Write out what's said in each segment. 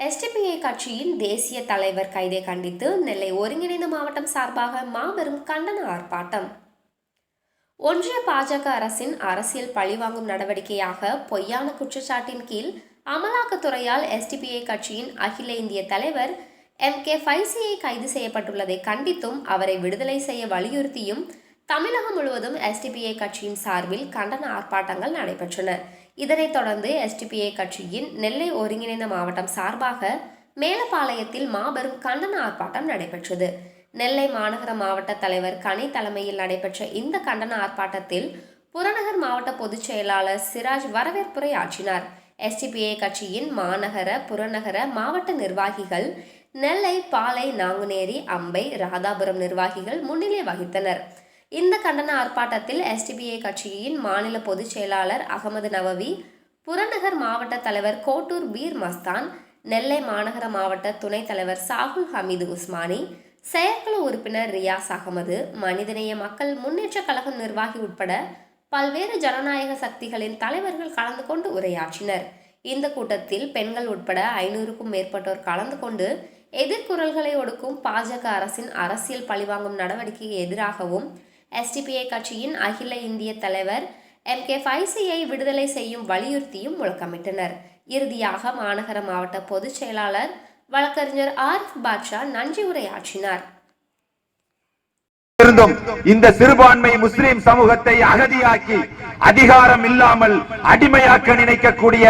SDPI கட்சியின் தேசிய தலைவர் கைதை கண்டித்து நெல்லை ஒருங்கிணைந்த மாவட்டம் சார்பாக மாபெரும் கண்டன ஆர்ப்பாட்டம். ஒன்றிய பாஜக அரசின் அரசியல் பழிவாங்கும் நடவடிக்கையாக பொய்யான குற்றச்சாட்டின் கீழ் அமலாக்கத்துறையால் எஸ்டிபிஐ கட்சியின் அகில இந்திய தலைவர் எம் கே ஃபைசியை கைது செய்யப்பட்டுள்ளதை கண்டித்தும் அவரை விடுதலை செய்ய வலியுறுத்தியும் தமிழகம் முழுவதும் எஸ்டிபிஐ கட்சியின் சார்பில் கண்டன ஆர்ப்பாட்டங்கள் நடைபெற்றன. இதனைத் தொடர்ந்து எஸ்டிபிஐ கட்சியின் நெல்லை ஒருங்கிணைந்த மாவட்டம் சார்பாக மேலப்பாளையத்தில் மாபெரும் கண்டன ஆர்ப்பாட்டம் நடைபெற்றது. நெல்லை மாநகர மாவட்ட தலைவர் கனி தலைமையில் நடைபெற்ற இந்த கண்டன ஆர்ப்பாட்டத்தில் புறநகர் மாவட்ட பொதுச் செயலாளர் சிராஜ் வரவேற்புரை ஆற்றினார். எஸ்டிபிஐ கட்சியின் மாநகர புறநகர மாவட்ட நிர்வாகிகள் நெல்லை பாலை நாங்குநேரி அம்பை ராதாபுரம் நிர்வாகிகள் முன்னிலை வகித்தனர். இந்த கண்டன ஆர்ப்பாட்டத்தில் எஸ்டிபிஐ கட்சியின் மாநில பொதுச் செயலாளர் அகமது நவவி புறநகர் மாவட்ட தலைவர் கோட்டூர் பீர் மஸ்தான் நெல்லை மாநகர மாவட்ட துணைத் தலைவர் சாகுல் ஹமீது உஸ்மானி செயற்குழு உறுப்பினர் ரியாஸ் அகமது மனிதநேய மக்கள் முன்னேற்ற கழகம் நிர்வாகி உட்பட பல்வேறு ஜனநாயக சக்திகளின் தலைவர்கள் கலந்து கொண்டு உரையாற்றினர். இந்த கூட்டத்தில் பெண்கள் உட்பட ஐநூறுக்கும் மேற்பட்டோர் கலந்து கொண்டு எதிர்குரல்களை ஒடுக்கும் பாஜக அரசின் அரசியல் பழிவாங்கும் நடவடிக்கைக்கு எதிராகவும் எஸ்டிபிஐ கட்சியின் அகில இந்திய தலைவர் எம் கே ஃபைசியை விடுதலை செய்யும் வலியுறுத்தியும் முழக்கமிட்டனர். இறுதியாக மாநகர மாவட்ட பொதுச் செயலாளர் வழக்கறிஞர் ஆரிஃப் பாட்ஷா நன்றி உரையாற்றினார். இருந்தும் இந்த சிறுபான்மை முஸ்லிம் சமூகத்தை அகதியாக்கி அதிகாரம் இல்லாமல் அடிமையாக்க நினைக்கக்கூடிய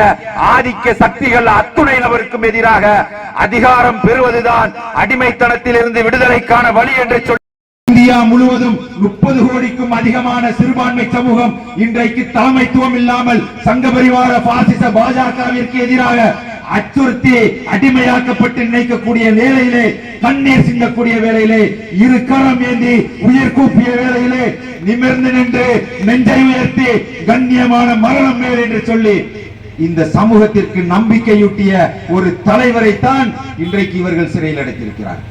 ஆதிக்க சக்திகள் அத்துணை நபருக்கும் எதிராக அதிகாரம் பெறுவதுதான் அடிமைத்தனத்தில் இருந்து விடுதலைக்கான வழி என்று சொல்லி இந்தியா முழுவதும் முப்பது கோடிக்கும் அதிகமான சிறுபான்மை சமூகம் இன்றைக்கு தலைமைத்துவம் இல்லாமல் சங்க பரிவார பாசிச பாஜகவிற்கு எதிராக அச்சுறுத்தி அடிமையாக்கப்பட்டு நினைக்கக்கூடிய வேலையிலே கண்ணீர் சிந்தக்கூடிய வேலையிலே இரு கரம் ஏந்தி உயிர் கூப்பிய வேலையிலே நிமிர்ந்து நின்று நெஞ்சை உயர்த்தி கண்ணியமான மரணம் மேல் என்று சொல்லி இந்த சமூகத்திற்கு நம்பிக்கையூட்டிய ஒரு தலைவரைத்தான் இன்றைக்கு இவர்கள் சிறையில் அடைத்திருக்கிறார்கள்.